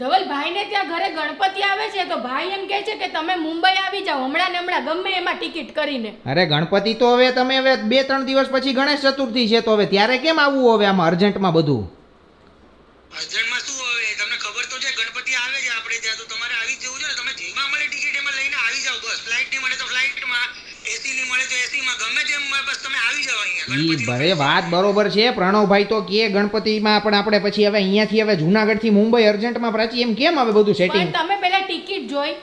ધવલ ભાઈને ત્યાં ઘરે ગણપતિ આવે છે તો ભાઈ એમ કહે છે કે તમે મુંબઈ આવી જાઓ. હમણાં ને હમણાં ગમે એમાં ટિકિટ કરીને. અરે ગણપતિ તો હવે તમે હવે બે ત્રણ દિવસ પછી ગણેશ ચતુર્થી છે તો હવે ત્યારે કેમ આવવું હવે આમાં અર્જન્ટમાં બધું? અર્જન્ટમાં શું હવે? તમને ખબર તો છે ગણપતિ આવે છે આપણે ત્યાં તો તમારે આવી જ જવું છે ને તમે જેમાં મળે ટિકિટ એમાં લઈને આવી જાઓ બસ ફ્લાઇટની મળે તો ફ્લાઇટમાં એસી ની મળે તો એસી માં ગમે તેમ મળે બસ તમે આવી જાઓ અહીંયા ઈ ગણપતિ વાત બરોબર છે પ્રણવભાઈ તો કે ગણપતિમાં પણ આપણે પછી હવે અહીંયાથી હવે જુનાગઢથી મુંબઈ અર્જન્ટમાં પ્રાચી એમ કેમ હવે બધું સેટિંગ પણ તમે પહેલા ટિકિટ જોઈ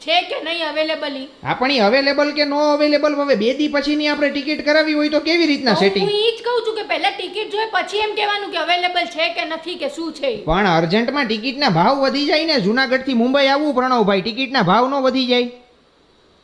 છે કે નહીં અવેલેબલ આપણી અવેલેબલ કે નો અવેલેબલ હવે બે દી પછીની આપણે ટિકિટ કરાવી હોય તો કેવી રીતના હું સેટિંગ ઈ જ કહું છું કે પહેલા ટિકિટ જોઈ પછી એમ કહેવાનું કે અવેલેબલ છે કે નથી કે શું છે પણ અર્જન્ટમાં ટિકિટના ભાવ વધી જાય ને જુનાગઢથી મુંબઈ આવવું પ્રણવભાઈ ટિકિટના ભાવ નો વધી જાય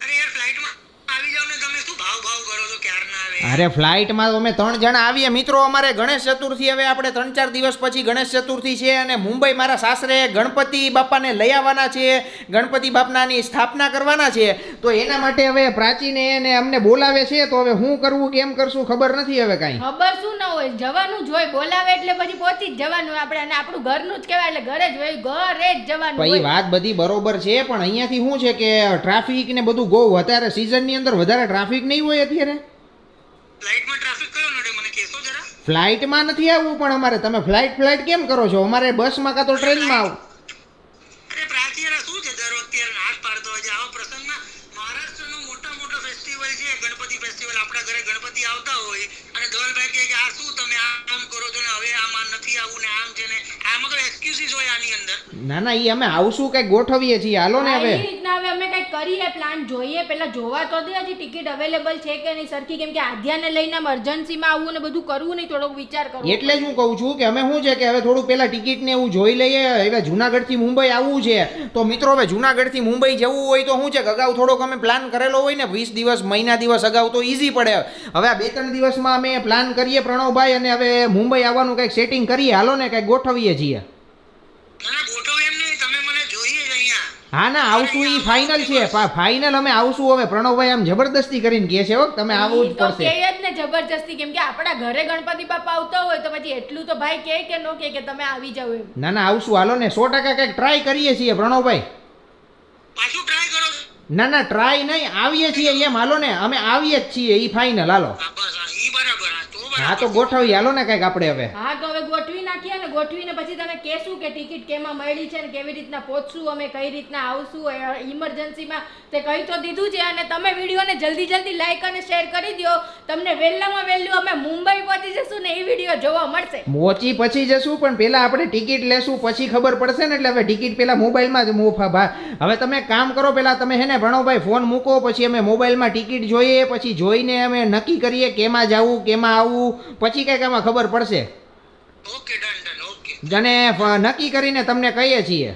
અરે યાર ફ્લાઇટમાં આવી જાઓ ને તમે શું ભાવ ભાવ કરો છો ક્યાર ના આવે અરે ફ્લાઇટમાં અમે ત્રણ જણા આવીએ. મિત્રો અમારે ગણેશ ચતુર્થી હવે આપણે ત્રણ ચાર દિવસ પછી ગણેશ ચતુર્થી છે અને મુંબઈ મારા સાસરે ગણપતિ બાપાને લઈ આવવાના છે. ગણપતિ બાપનાની સ્થાપના કરવાના છે. તો એના માટે હવે પ્રાચીને એને અમને બોલાવે છે. તો હવે શું કરવું કેમ કરશું ખબર નથી હવે કાંઈ. ખબર શું ન હોય જવાનું જ હોય. બોલાવે એટલે પછી પહોંચી જ જવાનું આપણે અને આપણું ઘરનું જ કહેવાય એટલે ઘરે જ હોય. ઘરે જ જવાનું ભાઈ વાત બધી બરોબર છે. પણ અહીંયાથી શું છે કે ટ્રાફિક ને બધું બહુ અત્યારે સિઝનની અંદર વધારે ટ્રાફિક નહીં હોય અત્યારે. ફ્લાઇટમાં ટ્રાફિક કયો નડે મને કહેશો જરા? ફ્લાઇટમાં નથી આવવું પણ અમારે. તમે ફ્લાઇટ ફ્લાઇટ કેમ કરો છો? અમારે બસમાં કાં તો ટ્રેનમાં આવું. અરે પ્રાચી યાર, શું છે? દર વખતે યાર નાશ પાડતો હોય છે. આવા પ્રસંગમાં મહારાષ્ટ્રનો મોટા મોટો ફેસ્ટિવલ છે ગણપતિ ફેસ્ટિવલ આપણા ઘરે ગણપતિ આવતા હોય અને ધવલભાઈ કહે કે આ શું તમે આમ કરો છો ને? હવે આમાં નથી આવું ને આમ છે ને. આમાં તો એક્સક્યુઝીસ હોય આની અંદર. ના ના એ અમે આવશું કઈ ગોઠવીએ છીએ. હાલો ને હવે. રીતના કરીએ પ્લાન જોઈએ. પહેલાં જોવા તો દે હજી ટિકિટ અવેલેબલ છે કે નહીં? સરખી કેમ કે આધ્યાને લઈને ઇમરજન્સીમાં આવવું ને બધું કરવું નહીં થોડોક વિચાર કરો એટલે જ હું કહું છું કે અમે શું છે કે હવે થોડું પહેલાં ટિકિટ ને એવું જોઈ લઈએ. હવે જુનાગઢથી મુંબઈ આવવું છે. તો મિત્રો હવે જુનાગઢથી મુંબઈ જવું હોય તો શું છે કે અગાઉ થોડોક અમે પ્લાન કરેલો હોય ને વીસ દિવસ મહિના દિવસ અગાઉ તો ઈઝી પડે. હવે આ બે ત્રણ દિવસમાં અમે પ્લાન કરીએ પ્રણવભાઈ અને હવે મુંબઈ આવવાનું કંઈક સેટિંગ કરીએ. હાલો ને કંઈક ગોઠવીએ છીએ ના ના ગોઠવ એમ નહીં તમે મને જોઈએ જ અહીંયા હા ના આવશું એ ફાઇનલ છે. ફાઇનલ અમે આવશું હવે. પ્રણવભાઈ આમ જબરદસ્તી કરીને કહે છે હો તમે આવવું જ પડશે કહે જ ને જબરજસ્તી કેમ કે આપણા ઘરે ગણપતિ બાપા આવતા હોય તો પછી એટલું તો ભાઈ કહે કે નો કહે કે તમે આવી જાઓ એમ. ના ના આવશું. હાલો ને સો ટકા કંઈક ટ્રાય કરીએ છીએ પ્રણવભાઈ. પાછું ટ્રાય કરો. ના ના ટ્રાય નહીં આવીએ છીએ એમ. હાલો ને અમે આવીએ જ છીએ. એ ફાઇનલ હાલો. બસ હા તો ગોઠવી હાલો ને કંઈક આપણે હવે. હા તો હવે ગોઠવી નાખીએ ને ગોઠવીને પછી તને કહેશું કે ટિકિટ કેમાં મળી છે ને કેવી રીતના પહોંચશું અમે કઈ રીતના આવશું ઇમરજન્સીમાં તે કહી તો દીધું છે. અને તમે વિડીયોને જલ્દી જલ્દી લાઈક અને શેર કરી દો તમને વહેલામાં વહેલું અમે મુંબઈ પહોંચી જશું. ને એ વીડિયો જોવા મળશે. મોચી પછી જશું પણ પહેલા આપણે ટિકિટ લેશું પછી ખબર પડશે ને એટલે હવે ટિકિટ પહેલા મોબાઈલમાં જ મૂફ હવે તમે કામ કરો પહેલા તમે હે ને ભણોભાઈ ફોન મૂકો પછી અમે મોબાઈલમાં ટિકિટ જોઈએ પછી જોઈને અમે નક્કી કરીએ કેમાં જવું કેમાં આવવું પછી કંઈક આમાં ખબર પડશે. Okay done done okay. અને નક્કી કરીને તમને કહીએ છીએ.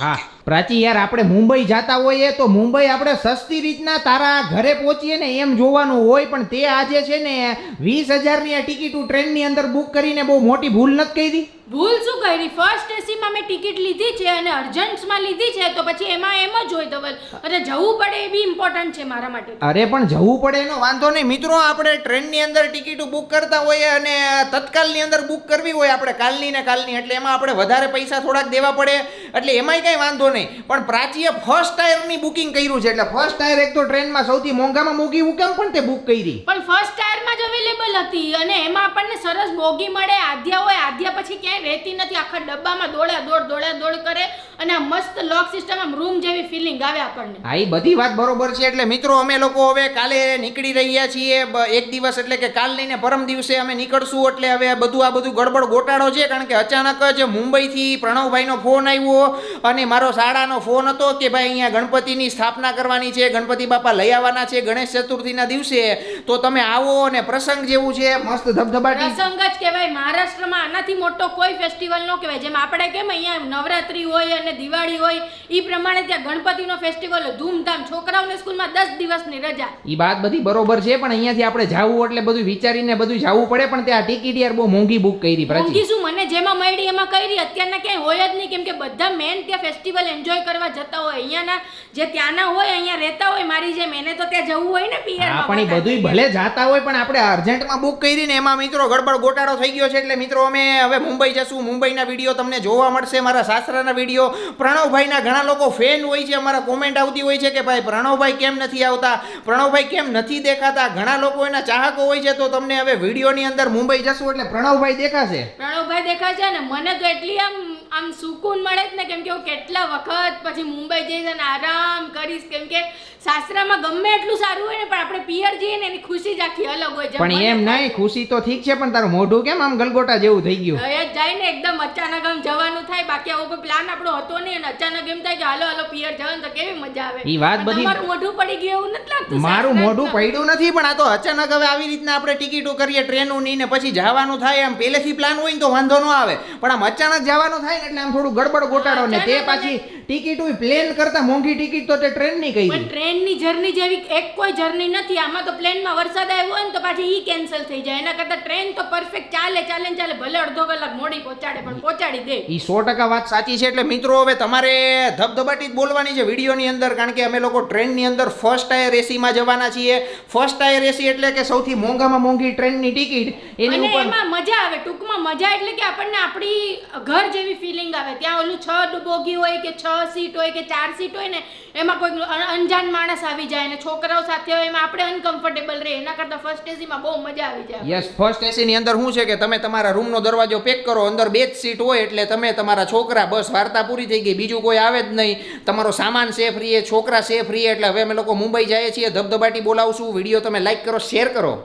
હા. પ્રાચી યાર, આપણે મુંબઈ જતા હોઈએ તો મુંબઈ આપણે સસ્તી રીતના તારા ઘરે પહોંચીએ ને એમ જોવાનું હોય, પણ તે આજે છે ને વીસ હજારની આ ટિકિટ ટ્રેનની અંદર બુક કરીને બહુ મોટી ભૂલ નથી કરી. ભૂલ શું કરી? ફર્સ્ટ એસીમાં મેં ટિકિટ લીધી છે અને અર્જન્ટ્સમાં લીધી છે તો પછી એમાં એમ જ હોય ધવલ અને જવું પડે એ બી ઇમ્પોર્ટન્ટ છે મારા માટે. અરે પણ જવું પડે એનો વાંધો નહીં. મિત્રો આપણે ટ્રેનની અંદર ટિકિટો બુક કરતા હોઈએ અને તત્કાલની અંદર બુક કરવી હોય આપણે કાલની ને કાલની. એટલે એમાં આપણે વધારે પૈસા થોડાક દેવા પડે. એટલે એમાંય કાંઈ વાંધો નહીં. પણ પ્રાચીએ ફર્સ્ટ ટાયરની બુકિંગ કર્યું છે. એટલે ફર્સ્ટ ટાયર એક તો ટ્રેનમાં સૌથી મોંઘામાં મોંઘી. હું કેમ પણ તે બુક કરી? પણ ફર્સ્ટ ટાયરમાં જ અવેલેબલ હતી અને એમાં આપણને સરસ બોગી મળે આધ્યા હોય આધ્યા પછી ક્યાંય રહેતી નથી આખા ડબ્બામાં દોડા દોડ દોડા દોડ કરે અને આ મસ્ત લોક સિસ્ટમ આમ રૂમ જેવી ફિલિંગ આવે આપણને. હા એ બધી વાત બરોબર છે એટલે મિત્રો અમે લોકો હવે કાલે નીકળી રહ્યા છીએ એક દિવસ એટલે કે કાલ લઈને પરમ દિવસે અમે નીકળશું એટલે હવે બધું આ બધું ગડબડ ગોટાળો છે કારણ કે અચાનક જ મુંબઈથી પ્રણવભાઈનો ફોન આવ્યો અને મારો શાળાનો ફોન હતો કે ભાઈ અહીંયા ગણપતિની સ્થાપના કરવાની છે ગણપતિ બાપા લઈ આવવાના છે ગણેશ ચતુર્થીના દિવસે તો તમે આવો અને પ્રસંગ જેવું છે મસ્ત ધબધબાટી. પ્રસંગ જ કહેવાય મહારાષ્ટ્રમાં આનાથી મોટો કોઈ ફેસ્ટિવલ ન કહેવાય. જેમ આપણે કેમ અહીંયા નવરાત્રી હોય અને દિવાળી હોય એ પ્રમાણે ત્યાં ગણપતિનો ફેસ્ટિવલ ધૂમધામ છોકરાઓને સ્કૂલમાં દસ દિવસની રજા. એ વાત બધી બરોબર છે પણ અહીંયાથી આપણે જવું એટલે બધું વિચારીને બધું જાવું પડે પણ ત્યાં ટિકિટ યાર બહુ મોંઘી બુક કરી મોંઘી શું મને મને જેમાં મળી એમાં કરી અત્યારના ક્યાંય હોય જ નહીં. કેમ કે બધા મેન ત્યાં ફેસ્ટિવલ એન્જોય કરવા જતા હોય. અહીંયાના જે ત્યાંના હોય અહીંયા રહેતા હોય મારી જેમ. એને તો ત્યાં જવું હોય ને પિયર પણ એ બધુંય ભલે જાતા હોય પણ આપણે અર્જન્ટમાં બુક કરી ને એમાં મિત્રો ગડબડ ગોટાળો થઈ ગયો છે. એટલે મિત્રો અમે હવે મુંબઈ જશું. મુંબઈના વીડિયો તમને જોવા મળશે. મારા સાસરાના વીડિયો પ્રણવભાઈના ઘણા લોકો ફેન હોય છે. અમારા કોમેન્ટ આવતી હોય છે કે ભાઈ પ્રણવભાઈ કેમ નથી આવતા? પ્રણવભાઈ કેમ નથી દેખાતા? ઘણા લોકો એના ચાહકો હોય છે. તો તમને હવે વિડીયોની અંદર મુંબઈ જશું. એટલે પ્રણવભાઈ દેખાશે. પ્રણવભાઈ દેખાય છે ને મને તો એટલી આમ આમ સુકૂન મળે જ ને કેમ કે હું કેટલા વખત પછી મુંબઈ જઈશ અને આરામ કરીશ. કેમ કે સાસરામાં ગમે એટલું સારું હોય ને પણ આપણે પિયર જઈએ ને એની ખુશી જ આખી અલગ હોય. છે પણ એમ નહીં ખુશી તો ઠીક છે પણ તારું મોઢું કેમ આમ ગલગોટા જેવું થઈ ગયું? હવે જ જાય ને એકદમ અચાનક આમ જવાનું થાય. બાકી આવો કોઈ પ્લાન આપણો હતો નહીં અને અચાનક એમ થાય કે હાલો હાલો પિયર જવાનું તો કેવી મજા આવે? એ વાત બધી- મારું મોઢું પડી ગયું એવું નથી લાગતું મારું મોઢું પડ્યું નથી પણ આ તો અચાનક હવે આવી રીતના આપણે ટિકિટો કરીએ ટ્રેનનું ને પછી જવાનું થાય એમ પહેલેથી પ્લાન હોય ને તો વાંધો ન આવે. પણ આમ અચાનક જવાનું થાય એટલે આમ થોડું ગડબડ ગોટાડો ને તે પાછી ટિકિટ પ્લેન કરતા મોંઘી ટિકિટ તો તે ટ્રેનની કહી પણ ટ્રેનની જર્ની જેવી એક કોઈ જર્ની નથી. આમાં તો પ્લેનમાં વરસાદ આવ્યો હોય ને તો પાછી ઈ કેન્સલ થઈ જાય. એના કરતાં ટ્રેન તો પરફેક્ટ ચાલે ચાલે ને ચાલે. ભલે અડધો કલાક મોડી પહોંચાડે પણ પહોંચાડી દે. ઈ સો ટકા વાત સાચી છે. એટલે મિત્રો હવે તમારે ધબધબાટી જ બોલવાની છે વિડીયોની અંદર કારણ કે અમે લોકો ટ્રેનની અંદર ફર્સ્ટ ટાયર એસીમાં જવાના છીએ. ફર્સ્ટ ટાયર એસી એટલે કે સૌથી મોંઘામાં મોંઘી ટ્રેનની ટિકિટ. એની ઉપર એમાં મજા આવે. ટૂંકમાં મજા એટલે કે આપણને આપણી ઘર જેવી ફિલિંગ આવે. ત્યાં ઓલું છ ડુબોગી હોય કે છ સીટ હોય કે ચાર સીટ હોય ને, એમાં કોઈ અંજાન માણસ આવી જાય ને છોકરાઓ સાથે હોય, એમાં આપણે અનકમ્ફર્ટેબલ રહે એના કરતાં ફર્સ્ટ એસીમાં બહુ મજા આવી જાય યસ ફર્સ્ટ એસી ની અંદર શું છે કે તમે તમારા રૂમનો દરવાજો પેક કરો, અંદર બે જ સીટ હોય એટલે તમે તમારા છોકરા, બસ વાર્તા પૂરી થઈ ગઈ, બીજું કોઈ આવે જ નહીં. તમારો સામાન સેફ રહીએ, છોકરા સેફ રહીએ, એટલે હવે અમે લોકો મુંબઈ જઈએ છીએ, ધબધબાટી બોલાવશું, વીડિયો તમે લાઈક કરો શેર કરો.